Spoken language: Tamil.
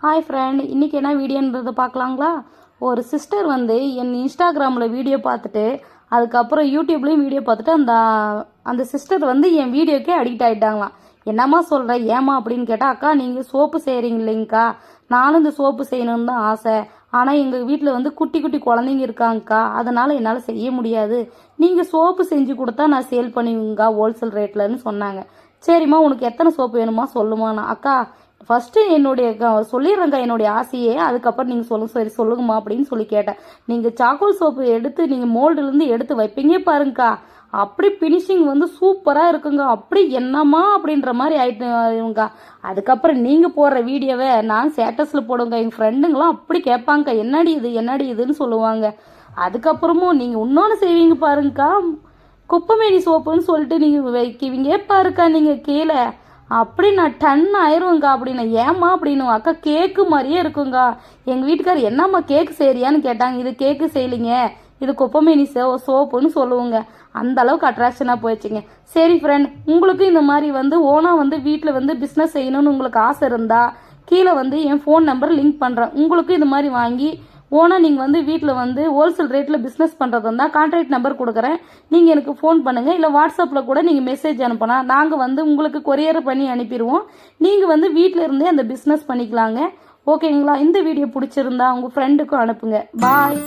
ஹாய் ஃப்ரெண்ட் இன்றைக்கி என்ன வீடியோன்றது பார்க்கலாங்களா? ஒரு சிஸ்டர் வந்து என் இன்ஸ்டாகிராமில் வீடியோ பார்த்துட்டு அதுக்கப்புறம் யூடியூப்லேயும் வீடியோ பார்த்துட்டு அந்த அந்த சிஸ்டர் வந்து என் வீடியோக்கே அடிக்ட் ஆகிட்டாங்களாம் என்னம்மா சொல்கிற ஏமா அப்படின்னு கேட்டால் அக்கா நீங்கள் சோப்பு செய்கிறீங்க இல்லைங்கக்கா. நானும் இந்த சோப்பு செய்யணும்னு தான் ஆசை. ஆனால் எங்கள் வீட்டில் வந்து குட்டி குட்டி குழந்தைங்க இருக்காங்கக்கா. அதனால் என்னால் செய்ய முடியாது. நீங்கள் சோப்பு செஞ்சு கொடுத்தா நான் சேல் பண்ணுவீங்கக்கா ஹோல்சேல் ரேட்லன்னு சொன்னாங்க. சரிம்மா உனக்கு எத்தனை சோப்பு வேணுமா? சொல்லுமா நான். அக்கா ஃபஸ்ட்டு என்னுடைய க- சொல்லிடுறேங்க என்னுடைய ஆசையே அதுக்கப்புறம் நீங்கள் சொல்லுங்க சரி சொல்லுங்கம்மா அப்படின்னு சொல்லி கேட்டேன். நீங்கள் சாக்கோல் சோப்பு எடுத்து நீங்கள் மோல்டுலேருந்து எடுத்து வைப்பீங்க பாருங்கக்கா. அப்படி ஃபினிஷிங் வந்து சூப்பராக இருக்குங்க. அப்படி என்னம்மா அப்படின்ற மாதிரி ஆயிட்டுங்க அதுக்கப்புறம் நீங்கள் போடுற வீடியோவை நான் ஸ்டேட்டஸில் போடுங்க எங்கள் ஃப்ரெண்டுங்களாம் அப்படி கேட்பாங்க. என்னடி இது என்னடி இதுன்னு சொல்லுவாங்க. அதுக்கப்புறமும் நீங்கள் இன்னொன்று செய்வீங்க பாருங்கக்கா. குப்பைமேனி சோப்புன்னு சொல்லிட்டு நீங்கள் வைக்குவீங்க பாருக்கா நீங்கள் கீழே. அப்படி நான் டன் ஆயிருவேங்க்கா அப்படின்னு. ஏம்மா அப்படின்னு. அக்கா கேக்கு மாதிரியே இருக்குங்கா. எங்கள் வீட்டுக்காரர் என்னம்மா கேக்கு செய்றியான்னு கேட்டாங்க. இது கேக்கு செய்யலிங்க. இது குப்பைமேனி சோ சோப்புன்னு சொல்லுவோங்க. அந்த அளவுக்கு அட்ராக்ஷனாக போயிடுச்சுங்க. சரி ஃப்ரெண்ட் உங்களுக்கு இந்த மாதிரி வந்து ஓனாக வந்து வீட்டில் வந்து பிஸ்னஸ் செய்யணும்னு உங்களுக்கு ஆசை இருந்தால் கீழே வந்து என் ஃபோன் நம்பர் லிங்க் பண்ணுறேன் உங்களுக்கு இது மாதிரி வாங்கி ஓனாக நீங்கள் வந்து வீட்டில் வந்து ஹோல்சேல் ரேட்டில் பிஸ்னஸ் பண்ணுறது இருந்தால் கான்ட்ராக்ட் நம்பர் கொடுக்குறேன். நீங்கள் எனக்கு ஃபோன் பண்ணுங்கள் இல்லை வாட்ஸ்அப்பில் கூட நீங்கள் மெசேஜ் அனுப்பினா நாங்கள் வந்து உங்களுக்கு கொரியர் பண்ணி அனுப்பிடுவோம். நீங்கள் வந்து வீட்டில் இருந்தே அந்த பிஸ்னஸ் பண்ணிக்கலாங்க. ஓகேங்களா இந்த வீடியோ பிடிச்சிருந்தா உங்கள் ஃப்ரெண்டுக்கும் அனுப்புங்க. பாய்